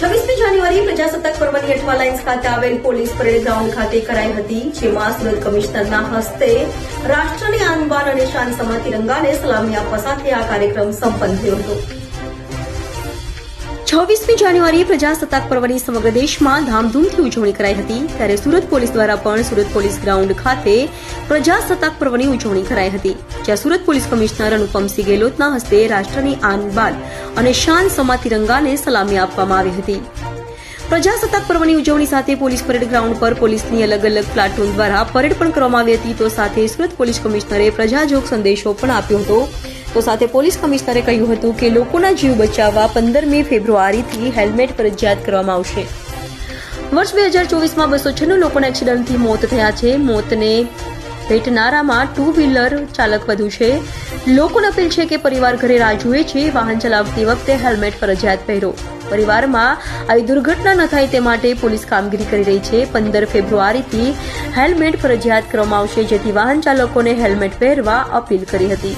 છવ્વીસમી જાન્યુઆરી પ્રજાસત્તાક પર્વની અઠવા લાઇન્સ ખાતે આવેલ પોલીસ પરેડ ગ્રાઉન્ડ ખાતે કરાઈ હતી, જેમાં સુરત કમિશનરના હસ્તે રાષ્ટ્રની આનબાન અને શાન સમા તિરંગાને સલામી આપવા સાથે આ કાર્યક્રમ સંપન્ન થયો હતો. છવ્વીસમી જાન્યુઆરી પ્રજાસત્તાક પર્વની સમગ્ર દેશમાં ધામધૂમથી ઉજવણી કરાઈ હતી. ત્યારે સુરત પોલીસ દ્વારા પણ સુરત પોલીસ ગ્રાઉન્ડ ખાતે પ્રજાસત્તાક પર્વની ઉજવણી કરાઈ હતી. જ્યાં સુરત પોલીસ કમિશનર અનુપમસિંહ ગેહલોતના હસ્તે રાષ્ટ્રની આન બાદ અને શાન સમા તિરંગાને સલામી આપવામાં આવી હતી. પ્રજાસત્તાક પર્વની ઉજવણી સાથે પોલીસ પરેડ ગ્રાઉન્ડ પર પોલીસની અલગ અલગ પ્લાટૂન દ્વારા પરેડ પણ કરવામાં આવી હતી. તો સાથે સુરત પોલીસ કમિશનરે પ્રજાજોગ સંદેશો પણ આપ્યો હતો. તો સાથે પોલીસ કમિશનરે કહ્યું હતું કે લોકોના જીવ બચાવવા પંદરમી ફેબ્રુઆરીથી હેલ્મેટ ફરજિયાત કરવામાં આવશે. વર્ષ બે હજાર ચોવીસમાં બસો છન્નું લોકોના એક્સિડન્ટથી મોત થયા છે. મોતને ભેટનારામાં ટુ વ્હીલર ચાલક વધુ છે. લોકોને અપીલ છે કે પરિવાર ઘરે રાહ જુએ છે. વાહન ચલાવતી વખતે હેલ્મેટ ફરજિયાત પહેરો. પરિવારમાં આવી દુર્ઘટના ન થાય તે માટે પોલીસ કામગીરી કરી રહી છે. પંદર ફેબ્રુઆરીથી હેલ્મેટ ફરજિયાત કરવામાં આવશે. જેથી વાહન ચાલકોને હેલ્મેટ પહેરવા અપીલ કરી હતી.